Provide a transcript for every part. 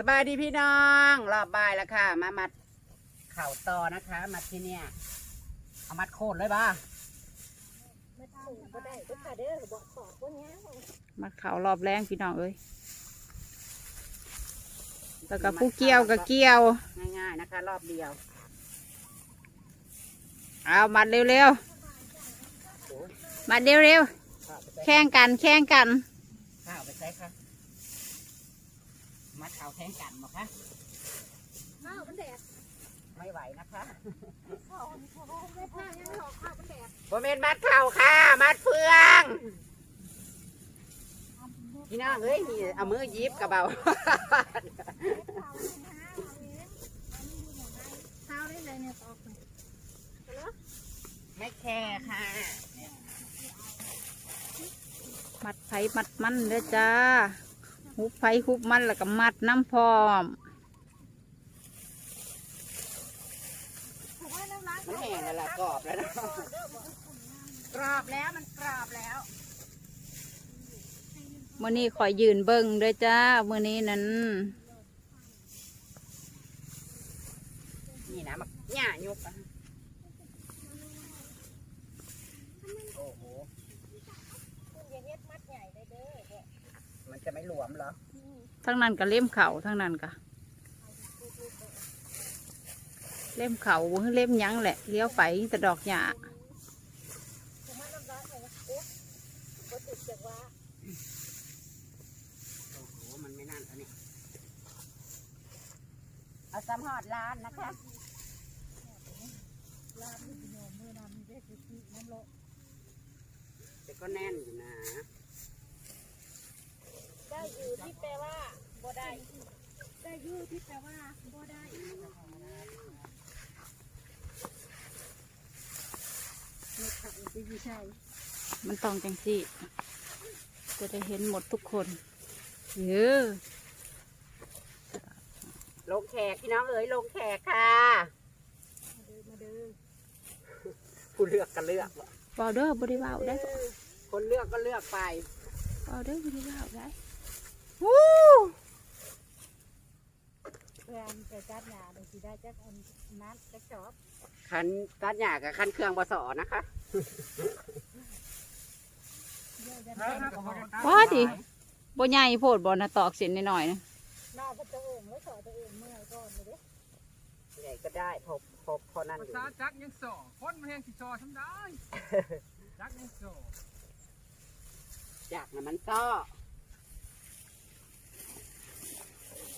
สบายดีพี่น้อง รอบบ่ายแล้วค่ะ มามัดเข่าต่อนะคะ มัดที่เนี่ยเอามัดโคนเลยบ้ามาถูกก็ได้เด้อค่ะเด้อบอกขอบคนนี้มัดเขารอบแรงพี่น้องเอ้ยแล้วก็ผู้เกี่ยวก็เกี่ยว ง่ายๆนะคะ รอบเดียว เอามัดเร็วๆมัดเร็วข้าวไปๆใส่แข่งกันแข่งกันข้าวไปใส่ค่ะ มัดเข่าแข่งกันหมดคะข้าวมันแดดไม่ไหวนะคะข้าวข้าวไม่ผ้ายังหอกข้าวมันแดดโมเมนมัดเข่าค่ะ มัดเฟืองพี่น้องเอ้ยนี่เอามือหยิบกระเบาข้าวได้เลยเนี่ยตอกไม่แคร์ค่ะ มัดไผมัดมันเด้อจ้า หุบไผหุบมันแล้วก็มัดน้ำพร้อมถูกว่าน้ำล้างมันแห้งแล้วล่ะกรอบแล้วนะกรอบแล้วมันกรอบแล้วมื่อนี้ขอยยืนเบิ้งเด้อจ้ามื่อนี้นั้นนี่นะมันหญ้ายุบอะโอ้โหอย่าเฮ็ดมัดใหญ่เลยเด้อ มันจะไม่หลวมเหรอทั้งนั้นก็เล่มเข่าทั้งนั้นก็เล่มเข่าบ่คือเล่มหยังแหละเลี้ยวไปแต่ดอกหญ้าถูกว่าน้ำล้างเลยโอ๊ะก็ติดจากว่าโอ้โหมันไม่นั่นแล้วเนี่ยเอาซ้ำหอดร้านนะคะลาบที่โยมมือนำได้คือน้ำโลแต่ก็แน่นอยู่นะได้อยู่ ที่แปลว่าบ่ได้ได้อยู่ที่แปลว่าบ่ได้ไม่ขัดไม่ใช่มันต้องจังสิจะได้เห็นหมดทุกคนเยอะลงแขกพี่น้องเอ๋ยลงแขกค่ะ มาเด้อมาเด้อผู้เลือกก็เลือกเบาเด้อบริวาได้ คนเลือกก็เลือกไปเบาเด้อบริวาได้ วู้เพื่อนจะจัดงานสิได้จักอันนั้นจักจอบคันตัดหญ้ากับคันเครื่องบสอนะคะเยอะจังเลยว่าดิบ่ใหญ่โพดบ่นะตอกเส้นนิดหน่อยๆนะนอกก็ตัวเองแล้วสอตัวเองเมื่อยก่อนเลยเด้ใหญ่ก็ได้พอพอพอนั่นภาอยู่ษาจักยังสอคนมันแหงสิสอทำได้ จักยังสออยากนะมันซ้อ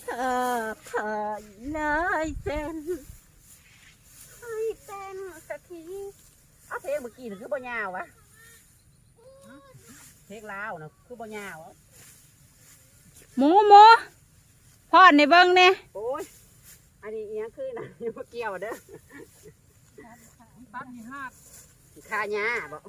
เธอเธอเลยเส้นให้เป็นสักทีเอาเพลงเมื่อกี้น่ะคือบ่ยาววะเพลงลาวนะคือบ่ยาวอะหมูหมูพอดในเบิ้งเนี่ยโอ้ยอันนี้เอียงคือนะยังบ่เกี่ยวเด้อตัดมีห้าค่าหญ้าบ่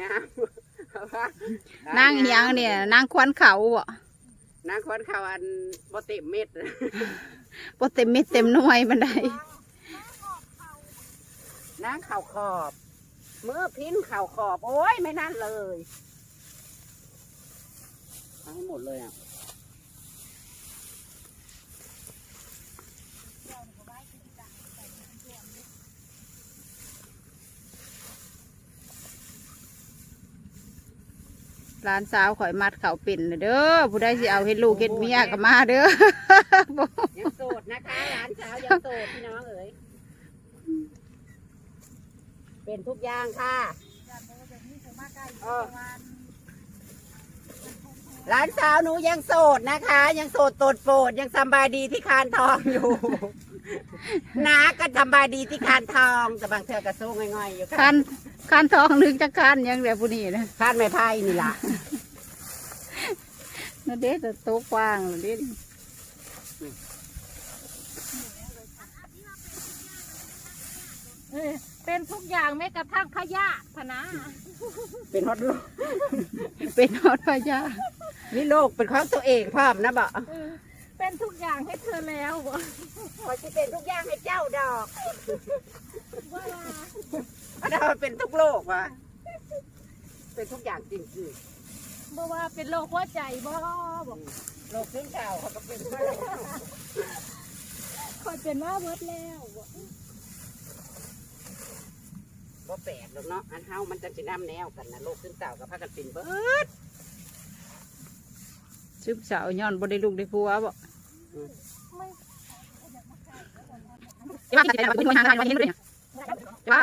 งามนางเหียงเนี่ยนางควันเขาบ่นางคนเขาอันบ่เต็มเม็ดบ่เต็มเม็ดเต็มหน่วยบันไดนางเข่าขอบมือพิ้นเข่าขอบ โอ้ยไม่นั่นเลยเอาให้หมดเลยอะ หลานสาวข่อยมัดเขาเป็นน่ะเด้อผู้ใดสิเอาเฮ็ดลูกเฮ็ดเมียก็มาเด้อยังโสดนะคะหลานสาวยังโสดพี่น้องเอ๋ยเป็นทุกอย่างค่ะเออหลานสาวหนูยังโสดนะคะ ยังโสดโตดโปรดยังสำบายดีที่คานทองอยู่นาก็สำบายดีที่คานทองแต่บางเธอกระสู้ง่อยๆอยู่คัค่ะน คันทองนึงจะคันหยังแบบผู้นี้นะคานไม้ไผ่นี่ล่ะนั่นเด้แต่โตกว้างนั่นเด้เออเป็นทุกอย่างแม้กระทั่งขยะพะนะเป็นฮอตลูกเป็นฮอดพญานี่ลูกเป็นของตัวเองพร้อมนะบ่เออเป็นทุกอย่างให้เธอแล้วบ่คอยจะเป็นทุกอย่างให้เจ้าดอกว่า เพราะเราเป็นทุกโลกว่ะเเป็นทุกอย่างจริงคือบ่ว่าเป็นโรคหัวใจบ่บอกโรคขึ้นเก่าเขาก็เป็นมาคอยเป็นว่าเบิดแล้วบ่บ่แปลกหรอกเนาะอันเฮามันจะสิน้ำแนวกันนะโรคขึ้นเก่ากับพากันเป็นเบิดซึมเสาวย้อนบ่ได้ลูกได้ผัวบ่จะว่าจะได้บ่คุณทางทางวันเห็นบ่เนี่ยจะว่า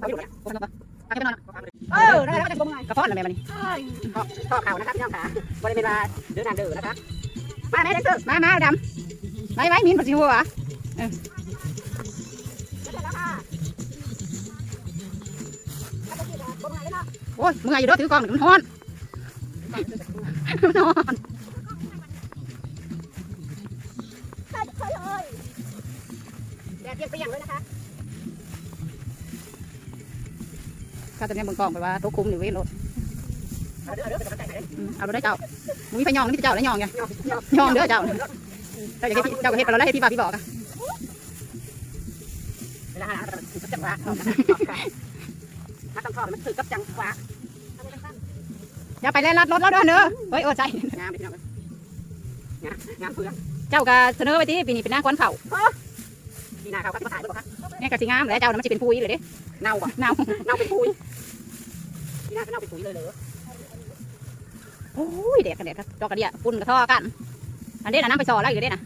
เออได้แล้วจะกงไงกระเพาะอะไรมันนี่ข้อเข่านะครับพี่น้องขาบริเวณเดินนานเดินนะคะมาแม่เด็กเตอร์มามาดำไว้ไว้มีนปัสสิหัวโอ้ยมึงอาอยู่ด้วยถือกล้องมันฮ้อนมันฮ้อนแดดเปรี้ยงเลยนะคะ ข้าตอนนี้บนกล้องไปว่าตัวคุมอยู่เว้ยรถเอาเด้อเด้อเป็นกำลังใจให้เอารถได้เจ้ามึงมีไฟยองนี่เจ้าแล้วยองไงยอมยอมยองเด้อเจ้าเจ้าอยากให้เจ้าก็เฮ็ดไปแล้วให้ที่บ้าพี่บอกอะเวลาหาเราถึงกับจังหวะถ้าต้องทอดมันถึงกับจังหวะอย่าไปเล่นรัดรถแล้วเด้อเด้อเฮ้ยโอ้ใจงามเลยพี่น้องงามงามเพื่อนเจ้าก็เสนอไปที่ปีนี้เป็นหน้าควันเข่าพี่นาเขาก็มาถ่ายด้วยคะ เนี่ยก็สิงามแล้วเจ้ามันจะเป็นปุยเลยเด้เน่าบ่เน่าเน่าเป็นปุ๋ยพี่นาก็เน่าเป็นปุ๋ยเลยเหรอโอ้ยเด็กกันเด็กดอกกระเดียปุ่นกระท่อกันอันนี้นะน้ำไปซอแล้วอยู่เด้นะ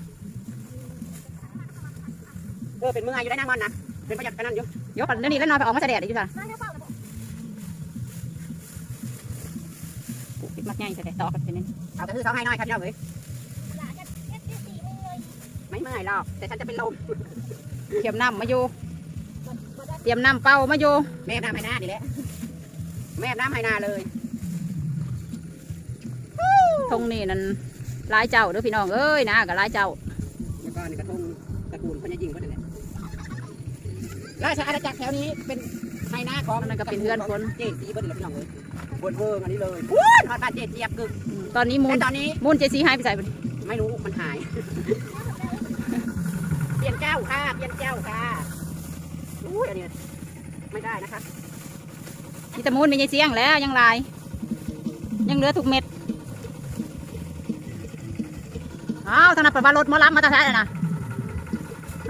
เออเป็นเมื่ออยู่ได้นั่งมันนะเป็นประหยัดกันนั่นอยู่ยกกันเดี๋ยวนี้แล้วนอนไปออกมาแสดงดิจ้ะปิดมัดง่ายแสดงต่อกันเป็นนี่เอากระทือเขาให้น้อยครับพี่น้องเอ้ย ไม่เมื่อยหรอกแต่ฉันจะเป็นลมเตรียมน้ำมาอยู่ เตรียมน้ำเป่ามาอยู่แม่น้ำให้หน้านี่แหละแม่น้ำให้หน้าเลยทงนี่นั่นหลายเจ้าเด้อพี่น้องเอ้ยนะกับหลายเจ้าแล้วก็นี่กระทงตระกูลพญายิงก็นั่นแหละราชอาณาจักรแถวนี้เป็นให้หน้าของนั่นก็เป็นเพื่อนคนเจ๊ตีเบิ้ลเลยพี่น้องเลยบนเวิร์งอันนี้เลยวู้ยทอดบ้านเจ๊เจี๊ยบกึ่งอืมตอนนี้มูแต่ลตอนนี้มูลเจซีหายไปใส่ไปไม่รู้มันหาย เปลี่ยนเจ้าค่ะ เปลี่ยนเจ้าค่ะอู้ยอันนี้ไม่ได้นะคะมีแตะมูลมีเจเสียงแล้วยังลาย ยังเหลือทุกเม็ดอ้าวทางนั้นเปิดว่ารถหมอลำมาแตะท้ายนะ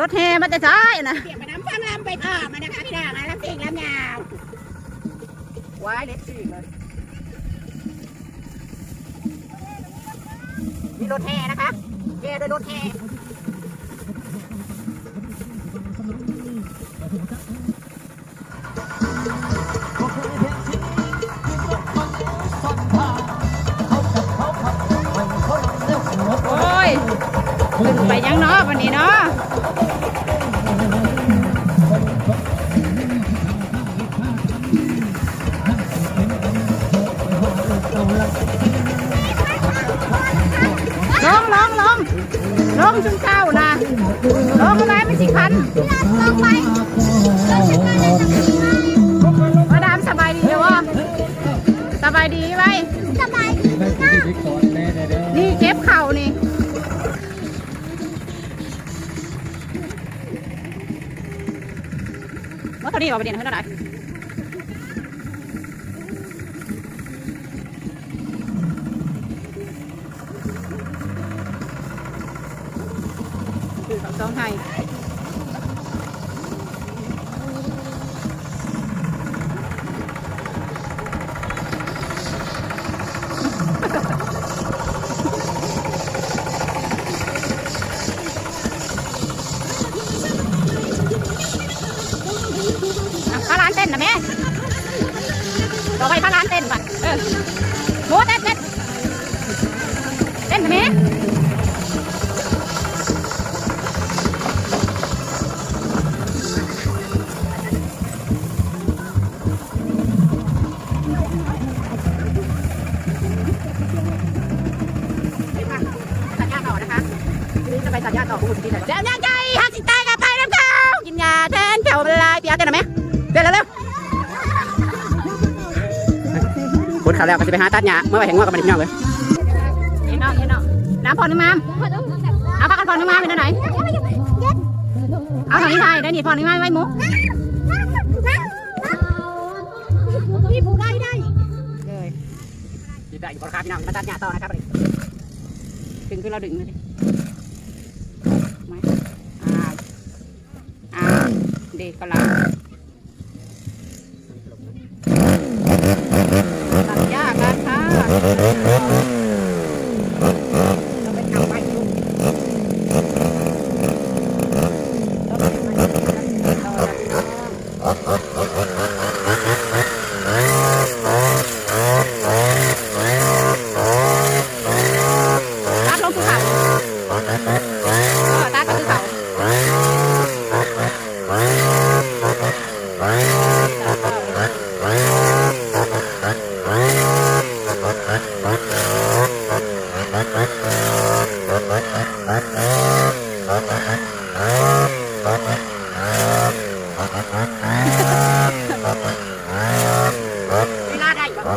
รถแห่มาแตะท้ายนะเปลี่ยนไปน้ำฟังลำไปต่อมานะคะพี่ดามาลำเองลำยาวว้ายเล็กสิเลยมีรถแห่นะคะแย่ด้วยรถแห่ โอ้ยขึ้นไปยังเนาะวันนี้เนาะลงลงลงลงจุงเก้านะ ม่สิคันลงไปมาดาสบายดีวะสบายดีไหมนี่เก็บเข่านี่ว่าตอนนี้เราประเด็นเท่าไหร่คือสองสอ ม่ต่อไปพระร้านเต้นป่ะเออโมเต้นเต้นเต้นแม่ไปตัดหญ้าต่อคุณกินเลยเดี๋ยวยังใจห้าสิบตายกับไปน้ำเท้ากินยาแทนแถวเป็นลายเปียกกันนะแม่ ดขาแล้วก็จะไปหาตัดหญ้าเมื่อไหร่แห่งว่ากับมันพี่น้องเลยเห็นเนาะเห็นเนาะน้ำพอนึงมามเอาพักกันพอนึงมามเป็นไหนเอาทางนี้ไทยได้นี่พอนึงมาไว้หมูพี่ผู้ได้ได้เลยดีได้อยู่บนขาพี่น้องมาตัดหญ้าต่อนะครับดึงขึ้นเราดึงเลยดิมาอ่าอ่าดีก็ลัง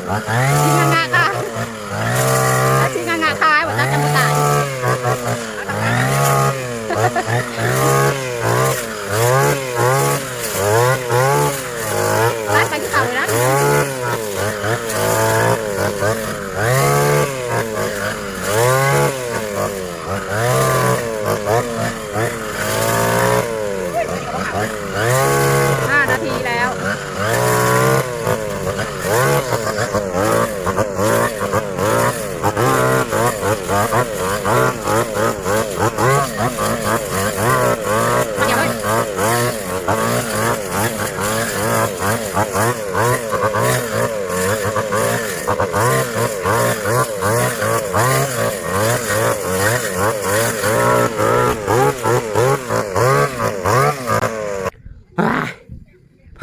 わない。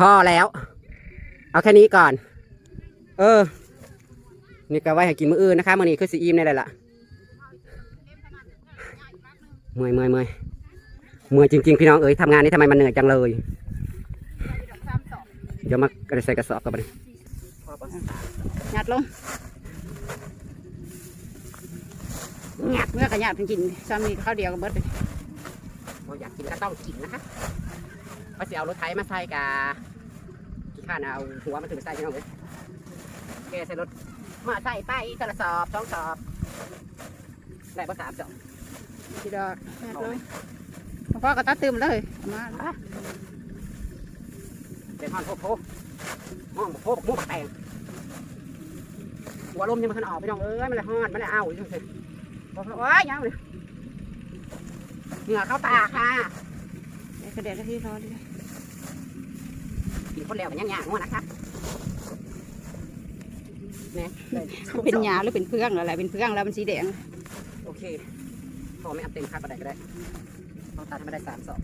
พอแล้ว เอาแค่นี้ก่อน เออ นี่ก็ไว้ให้กินมื้ออื่นนะคะมื้อนี้คือสีอิ่มได้เลยล่ะเมื่อยเมื่อยเมื่อยเมื่อยจริงๆ พี่น้องเอ้ยทำงานนี้ทำไมมันเหนื่อยจังเลยเดี๋ยวมาใส่กระสอบกันไปหยัดลงหยัดเมื่อกระหยัดเป็นกินซ้ำนี่ข้าวเดียวกับเบิดเลยเราอยากกินก็ต้องกินนะคะเขาสิเอารถไถมาใส่กา ข้านเอาหัวมันถึงใส่พี่น้องเอ้ยแกใส่รถมาใส่ไปกระสอบสองสอบได้ภาษามสอบทีดอกหยัดเลยพ่อก็ตัดตืมเลยมาเป็นห้องโพโพห้องโพโพบักแตงหัวลมยังมันขึ้นออกไปน้องเอ้ยมันเลยห้อนมันเลยเอาอยู่เฉยบอกว่าโอ้ยยังเลยเหงื่อเข้าตาค่ะเดี๋ยวกระเด็นกระที่รอดีกิ คนเร็วมันยังยากงัวนะคะเนี่ยเป็นหยาหรือเป็นเพื่องอะไรเป็นเพื่องแล้วมันสีแดง โอเค พอไม่อัพเต็มค่าก็ได้ก็ได้ต้องตัดให้ไม่ได้สามสอง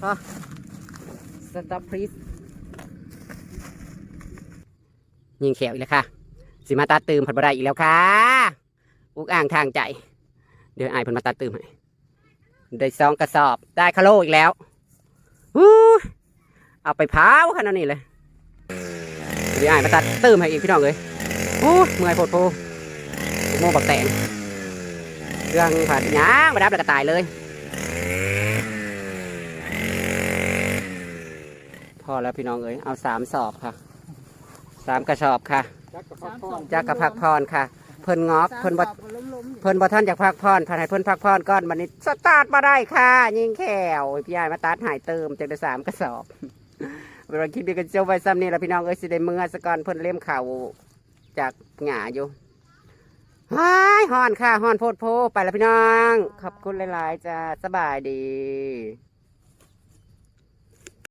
พอ stop please ยิงเขียวอีกแล้วค่ะ สิมาตัดตืมผัดบะไดอีกแล้วค่ะอุกอ่างทางใจ เดี๋ยวไอ้ายเพิ่นมาตัดตืมให้ได้สองกระสอบได้คาโลอีกแล้วอู้ เอาไปเผาขนาดนี้เลยเดี๋ยวไอ้ายมาตัดตืมให้อีกพี่น้องเลยอู้ยเมื่อยโพดโพโม่บักแตงเครื่องผัดหยางมาดับแล้วก็ตายเลย พอแล้วพี่น้องเอ้ยเอาสามสอบค่ะสามกระสอบค่ะจักกับพักผ่อนจากกับพักพรค่ะ เพิ่นงอกเพิ่นบ่เพิ่นบ่ท่านอยากพักพรท่านให้เพิ่นพักพรก่อนบัดนี้สตาร์ทมาได้ค่ะ ยิงแขวพี่ยายมาตัดหายเติมจากได้สามกระสอบ เวลาคิดดีกันเจ้าไว้ซ้ำนี่แล้วพี่น้องเอ้ยสิได้เมื่อสก่อนเพิ่นเล่มเข่าจากหงาอยู่ฮ้ายฮ้อนค่ะฮ้อนโพดโพไปแล้วพี่น้อง ขอบคุณหลาย ๆ จ้าสบายดี